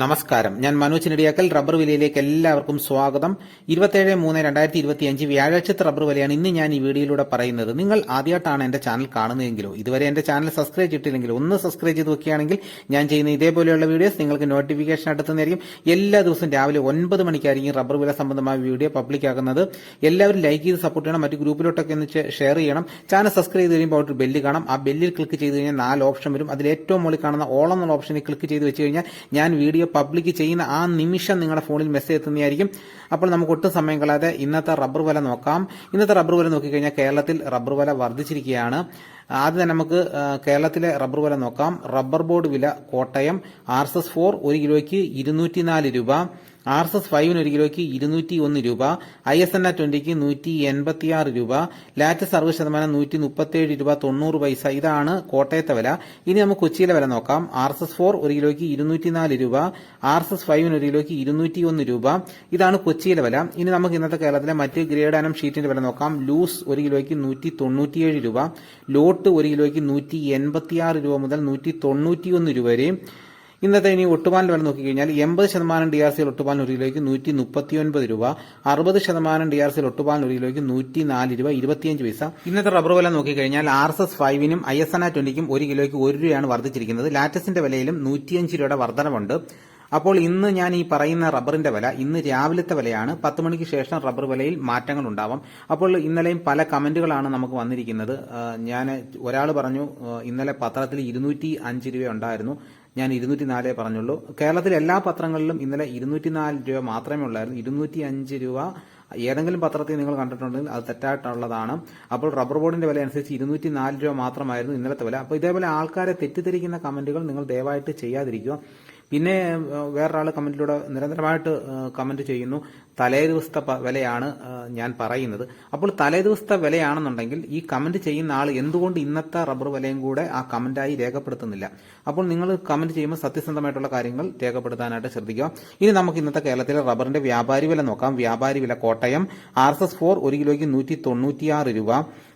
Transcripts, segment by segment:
നമസ്കാരം. ഞാൻ മനോജ് നെടിയാക്കൽ റബ്ബർ വിലയിലേക്ക് എല്ലാവർക്കും സ്വാഗതം. ഇരുപത്തേഴ് മൂന്ന് രണ്ടായിരത്തി ഇരുപത്തി അഞ്ച് വ്യാഴാഴ്ചത്തെ റബ്ബർ വിലയാണ് ഇന്ന് ഞാൻ ഈ വീഡിയോയിലൂടെ പറയുന്നത്. നിങ്ങൾ ആദ്യമായിട്ടാണ് എന്റെ ചാനൽ കാണുന്നതെങ്കിലോ ഇതുവരെ എന്റെ ചാനൽ സബ്സ്ക്രൈബ് ചെയ്തിട്ടില്ലെങ്കിലോ ഒന്ന് സബ്സ്ക്രൈബ് ചെയ്ത് വെക്കുകയാണെങ്കിൽ ഞാൻ ചെയ്യുന്ന ഇതേപോലെയുള്ള വീഡിയോസ് നിങ്ങൾക്ക് നോട്ടിഫിക്കേഷൻ അടുത്തുനിന്നായിരിക്കും എല്ലാ ദിവസവും രാവിലെ ഒൻപത് മണിക്കായിരിക്കും റബ്ബർ വില സംബന്ധമായ വീഡിയോ പബ്ലിക് ആക്കുന്നത് എല്ലാവരും ലൈക്ക് ചെയ്ത് സപ്പോർട്ട് ചെയ്യണം. മറ്റു ഗ്രൂപ്പിലോട്ടൊക്കെ ഒന്ന് ഷെയർ ചെയ്യണം. ചാനൽ സബ്സ്ക്രൈബ് ചെയ്ത് കഴിയുമ്പോൾ ഒരു ബെല്ല് കാണാം. ആ ബെല്ലിൽ ക്ലിക്ക് ചെയ്ത് കഴിഞ്ഞാൽ നാല് ഓപ്ഷൻ വരും. അതിൽ ഏറ്റവും മുകളിൽ കാണുന്ന ഓളം എന്നുള്ള ഓപ്ഷനിൽ ക്ലിക്ക് ചെയ്ത് വെച്ച് കഴിഞ്ഞാൽ ഞാൻ വീഡിയോ പബ്ലിക് ചെയ്യുന്ന ആ നിമിഷം നിങ്ങളുടെ ഫോണിൽ മെസ്സേജ് എത്തുന്നതായിരിക്കും. അപ്പോൾ നമുക്ക് ഒട്ടും സമയം കളയാതെ ഇന്നത്തെ റബ്ബർ വില നോക്കാം. ഇന്നത്തെ റബ്ബർ വില നോക്കിക്കഴിഞ്ഞാൽ കേരളത്തിൽ റബ്ബർ വില വർദ്ധിച്ചിരിക്കുകയാണ്. ആദ്യം തന്നെ നമുക്ക് കേരളത്തിലെ റബ്ബർ വില നോക്കാം. റബ്ബർ ബോർഡ് വില Kottayam R S S four ഒരു കിലോയ്ക്ക് ഇരുന്നൂറ്റിനാല് രൂപ. ആർ എസ് എസ് ഫൈവിന് ഒരു കിലോയ്ക്ക് ഇരുന്നൂറ്റി ഒന്ന് രൂപ ഐ എസ് എൻ ആ ട്വന്റിക്ക് നൂറ്റി എൺപത്തിയാറ് രൂപ ലാറ്റസ് അറുപത് ശതമാനം നൂറ്റി മുപ്പത്തിയേഴ് രൂപ തൊണ്ണൂറ് പൈസ. ഇതാണ് കോട്ടയത്തെ വില. ഇനി നമുക്ക് കൊച്ചിയിലെ വില നോക്കാം. ആർ എസ് എസ് ഫോർ ഒരു കിലോയ്ക്ക് ഇരുന്നൂറ്റിനാല് രൂപ ആർ എസ് എസ് ഫൈവിന് ഒരു കിലോയ്ക്ക് ഇരുന്നൂറ്റി ഒന്ന് രൂപ. ഇതാണ് കൊച്ചിയിലെ വില. ഇനി നമുക്ക് ഇന്നത്തെ കേരളത്തിലെ മറ്റ് ഗ്രേഡ് ആനം ഷീറ്റിന്റെ വില നോക്കാം. ലൂസ് ഒരു കിലോയ്ക്ക് നൂറ്റി തൊണ്ണൂറ്റിയേഴ് രൂപ ലോട്ട് ഒരു കിലോയ്ക്ക് നൂറ്റി എൺപത്തിയാറ് രൂപ മുതൽ നൂറ്റി തൊണ്ണൂറ്റിയൊന്ന് രൂപ വരെയും ഇന്നത്തെ ഇനി ഒട്ടുപാലിന്റെ വില നോക്കിക്കഴിഞ്ഞാൽ എൺപത് ശതമാനം ഡി ആർ സിയിൽ ഒട്ടുപാലിന് ഒരു കിലോയ്ക്ക് നൂറ്റി മുപ്പത്തിയൊൻപത് രൂപ അറുപത് ശതമാനം ഡി ആർ സിയിൽ ഒട്ടുപാലിന് ഒരു കിലോയ്ക്ക് നൂറ്റി നാല് രൂപ ഇരുപത്തിയഞ്ച് പൈസ. ഇന്നത്തെ റബ്ബർ വില നോക്കിക്കഴിഞ്ഞാൽ ആർ എസ് എസ് ഫൈവിനും ഐ എസ് എൻ ആ ട്വന്റിക്കും ഒരു കിലോയ്ക്ക് ഒരു രൂപയാണ് വർദ്ധിച്ചിരിക്കുന്നത്. ലാറ്റസിന്റെ വിലയിലും നൂറ്റിയഞ്ച് രൂപയുടെ വർധനവുണ്ട്. അപ്പോൾ ഇന്ന് ഞാൻ ഈ പറയുന്ന റബ്ബറിന്റെ വില ഇന്ന് രാവിലത്തെ വിലയാണ്. പത്ത് മണിക്ക് ശേഷം റബ്ബർ വിലയിൽ മാറ്റങ്ങൾ ഉണ്ടാവാം. അപ്പോൾ ഇന്നലെയും പല കമന്റുകളാണ് നമുക്ക് വന്നിരിക്കുന്നത്. ഞാൻ ഒരാൾ പറഞ്ഞു ഇന്നലെ പത്രത്തിൽ ഇരുന്നൂറ്റി അഞ്ച് രൂപ ഉണ്ടായിരുന്നു. ഞാൻ ഇരുന്നൂറ്റി നാലേ പറഞ്ഞുള്ളൂ. കേരളത്തിലെ എല്ലാ പത്രങ്ങളിലും ഇന്നലെ ഇരുന്നൂറ്റി നാല് രൂപ മാത്രമേ ഉള്ളായിരുന്നു. ഇരുന്നൂറ്റി അഞ്ച് രൂപ ഏതെങ്കിലും പത്രത്തിൽ നിങ്ങൾ കണ്ടിട്ടുണ്ടെങ്കിൽ അത് തെറ്റായിട്ടുള്ളതാണ്. അപ്പോൾ റബ്ബർ ബോർഡിന്റെ വില അനുസരിച്ച് ഇരുന്നൂറ്റി നാല് രൂപ മാത്രമായിരുന്നു ഇന്നലത്തെ വില. അപ്പോൾ ഇതേപോലെ ആൾക്കാരെ തെറ്റിദ്ധരിക്കുന്ന കമന്റുകൾ നിങ്ങൾ ദയവായിട്ട് ചെയ്യാതിരിക്കുക. പിന്നെ വേറൊരാൾ കമന്റിലൂടെ നിരന്തരമായിട്ട് കമന്റ് ചെയ്യുന്നു. തലേ ദിവസത്തെ വിലയാണ് ഞാൻ പറയുന്നത്. അപ്പോൾ തലേ ദിവസത്തെ വിലയാണെന്നുണ്ടെങ്കിൽ ഈ കമന്റ് ചെയ്യുന്ന ആൾ എന്തുകൊണ്ട് ഇന്നത്തെ റബ്ബർ വിലയും കൂടെ ആ കമന്റായി രേഖപ്പെടുത്തുന്നില്ല? അപ്പോൾ നിങ്ങൾ കമന്റ് ചെയ്യുമ്പോൾ സത്യസന്ധമായിട്ടുള്ള കാര്യങ്ങൾ രേഖപ്പെടുത്താനായിട്ട് ശ്രദ്ധിക്കുക. ഇനി നമുക്ക് ഇന്നത്തെ കേരളത്തിലെ റബ്ബറിന്റെ വ്യാപാരി വില നോക്കാം. വ്യാപാരി വില Kottayam R S S four ഒരു കിലോയ്ക്ക് നൂറ്റി തൊണ്ണൂറ്റിയാറ് രൂപ.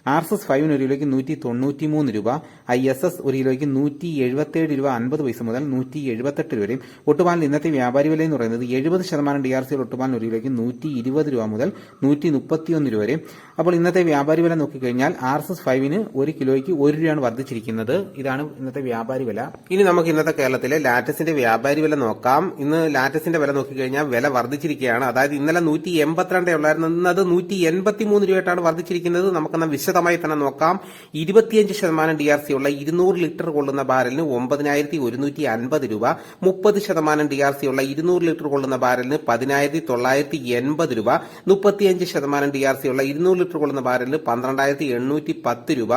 ആർ എസ് എസ് ഫൈവിന് ഒരു കിലോയ്ക്ക് നൂറ്റി തൊണ്ണൂറ്റി മൂന്ന് രൂപ ഐ എസ് എസ് ഒരു കിലോയ്ക്ക് നൂറ്റി എഴുപത്തേഴ് രൂപ അൻപത് പൈസ മുതൽ നൂറ്റി എഴുപത്തെട്ട് രൂപയും ഒട്ടുപാലിന് ഇന്നത്തെ വ്യാപാരി വില എന്ന് പറയുന്നത് എഴുപത് ശതമാനം ഡി ആർ സിയിൽ ഒട്ടുപാലിന് ഒരു കിലോയ്ക്ക് നൂറ്റി ഇരുപത് രൂപ മുതൽ നൂറ്റി മുപ്പത്തിയൊന്ന് രൂപ വരെയും. അപ്പോൾ ഇന്നത്തെ വ്യാപാരി വില നോക്കിക്കഴിഞ്ഞാൽ ആർ എസ് എസ് ഫൈവിന് ഒരു കിലോയ്ക്ക് ഒരു രൂപയാണ് വർദ്ധിച്ചിരിക്കുന്നത്. ഇതാണ് ഇന്നത്തെ വ്യാപാരി വില. ഇനി നമുക്ക് ഇന്നത്തെ കേരളത്തിലെ ലാറ്റസിന്റെ വ്യാപാരി വില നോക്കാം. ഇന്ന് ലാറ്റസിന്റെ വില നോക്കിക്കഴിഞ്ഞാൽ വില വർദ്ധിച്ചിരിക്കുകയാണ്. അതായത് ഇന്നലെ നൂറ്റി എൺപത്തിരണ്ടേ ഉള്ളായിരുന്നു. ഇന്ന് അത് നൂറ്റി എൺപത്തി മൂന്ന് രൂപയായിട്ടാണ് വർദ്ധിച്ചിരിക്കുന്നത്. നമുക്കെന്നാൽ വിശദമായി തന്നെ നോക്കാം. ഇരുപത്തിയഞ്ച് ശതമാനം ഡി ആർ സി ഉള്ള ഇരുന്നൂറ് ലിറ്റർ കൊള്ളുന്ന ബാരലിന് ഒമ്പതിനായിരത്തി ഒരുന്നൂറ്റി അൻപത് രൂപ മുപ്പത് ശതമാനം ഡി ആർ സി ഉള്ള ഇരുന്നൂറ് ലിറ്റർ കൊള്ളുന്ന ബാരലിന് പതിനായിരത്തി തൊള്ളായിരത്തി എൺപത് രൂപ മുപ്പത്തിയഞ്ച് ശതമാനം ഡി ആർ സി ഉള്ള ഇരുന്നൂറ് ലിറ്റർ കൊള്ളുന്ന ബാരലിന് പന്ത്രണ്ടായിരത്തി എണ്ണൂറ്റി പത്ത് രൂപ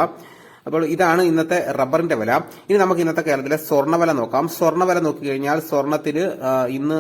അപ്പോൾ ഇതാണ് ഇന്നത്തെ റബ്ബറിന്റെ വില. ഇനി നമുക്ക് ഇന്നത്തെ കേരളത്തിലെ സ്വർണവില നോക്കാം. സ്വർണവില നോക്കിക്കഴിഞ്ഞാൽ സ്വർണത്തിന് ഇന്ന്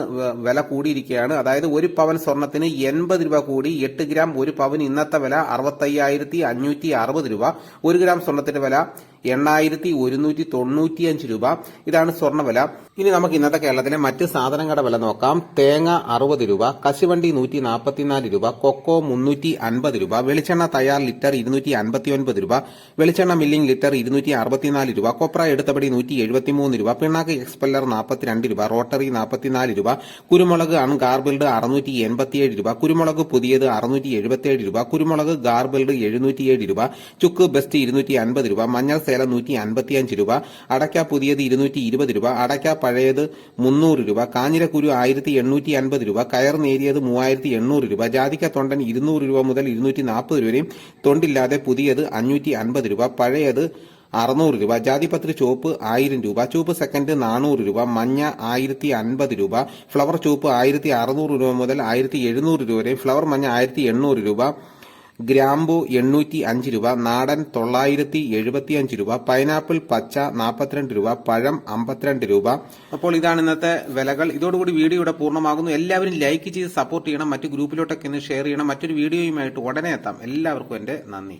വില കൂടിയിരിക്കുകയാണ്. അതായത് ഒരു പവൻ സ്വർണത്തിന് എൺപത് രൂപ കൂടി എട്ട് ഗ്രാം ഒരു പവൻ ഇന്നത്തെ വില അറുപത്തയ്യായിരത്തി അഞ്ഞൂറ്റി അറുപത് രൂപ. ഒരു ഗ്രാം സ്വർണത്തിന്റെ വില എണ്ണായിരത്തി ഒരുന്നൂറ്റി തൊണ്ണൂറ്റിയഞ്ച് രൂപ. ഇതാണ് സ്വർണവില ഇനി നമുക്ക് ഇന്നത്തെ കേരളത്തിലെ മറ്റ് സാധനങ്ങളുടെ വില നോക്കാം. തേങ്ങ അറുപത് രൂപ കശുവണ്ടി നൂറ്റി നാൽപ്പത്തിനാല് രൂപ കൊക്കോ മുന്നൂറ്റി അൻപത് രൂപ വെളിച്ചെണ്ണ തയ്യാർ ലിറ്റർ ഇരുന്നൂറ്റി അൻപത്തി രൂപ വെളിച്ചെണ്ണ മില്ലിംഗ് ലിറ്റർ ഇരുന്നൂറ്റി അറുപത്തിനാല് രൂപ കൊപ്ര എടുത്തപടി നൂറ്റി എഴുപത്തിമൂന്ന് രൂപ പിണ്ണാക്ക് എക്സ്പെല്ലർ നാൽപ്പത്തിരണ്ട് രൂപ റോട്ടറി നാൽപ്പത്തിനാല് രൂപ കുരുമുളക് അൺഗാർബിൾഡ് അറുന്നൂറ്റി എൺപത്തിയേഴ് രൂപ കുരുമുളക് പുതിയത് അറുന്നൂറ്റി എഴുപത്തിയേഴ് രൂപ കുരുമുളക് ഗാർബിൾഡ് എഴുന്നൂറ്റിയേഴ് രൂപ ചുക്ക് ബെസ്റ്റ് ഇരുന്നൂറ്റി അൻപത് രൂപ മഞ്ഞൾ സേലം നൂറ്റി അൻപത്തിയഞ്ച് രൂപ അടയ്ക്ക പുതിയത് ഇരുന്നൂറ്റി ഇരുപത് രൂപ അടയ്ക്ക പഴയത് മുന്നൂറ് രൂപ കാഞ്ഞിരക്കുരു ആയിരത്തി എണ്ണൂറ്റി അൻപത് രൂപ കയർ നേരിയത് മൂവായിരത്തി എണ്ണൂറ് രൂപ ജാതിക്ക തൊണ്ടൻ ഇരുന്നൂറ് രൂപ മുതൽ ഇരുന്നൂറ്റി നാൽപ്പത് രൂപയും തൊണ്ടില്ലാതെ പുതിയത് അഞ്ഞൂറ്റി അൻപത് രൂപ പഴയത് അറുന്നൂറ് രൂപ ജാതിപത്രി ചുവപ്പ് ആയിരം രൂപ ചുവപ്പ് സെക്കൻഡ് നാനൂറ് രൂപ മഞ്ഞ ആയിരത്തി അൻപത് രൂപ ഫ്ലവർ ചുവപ്പ് ആയിരത്തി അറുന്നൂറ് രൂപ മുതൽ ആയിരത്തി എഴുന്നൂറ് രൂപ വരെ ഫ്ലവർ മഞ്ഞ ആയിരത്തി എണ്ണൂറ് രൂപ ഗ്രാമ്പു എണ്ണൂറ്റി അഞ്ച് രൂപ നാടൻ തൊള്ളായിരത്തി എഴുപത്തി അഞ്ച് രൂപ പൈനാപ്പിൾ പച്ച നാൽപ്പത്തിരണ്ട് രൂപ പഴം അമ്പത്തിരണ്ട് രൂപ. അപ്പോൾ ഇതാണ് ഇന്നത്തെ വിലകൾ. ഇതോടുകൂടി വീഡിയോ ഇവിടെ പൂർണമാകുന്നു. എല്ലാവരും ലൈക്ക് ചെയ്ത് സപ്പോർട്ട് ചെയ്യണം. മറ്റു ഗ്രൂപ്പിലോട്ടൊക്കെ ഇന്ന് ഷെയർ ചെയ്യണം. മറ്റൊരു വീഡിയോയുമായിട്ട് ഉടനെ എത്താം. എല്ലാവർക്കും എന്റെ നന്ദി.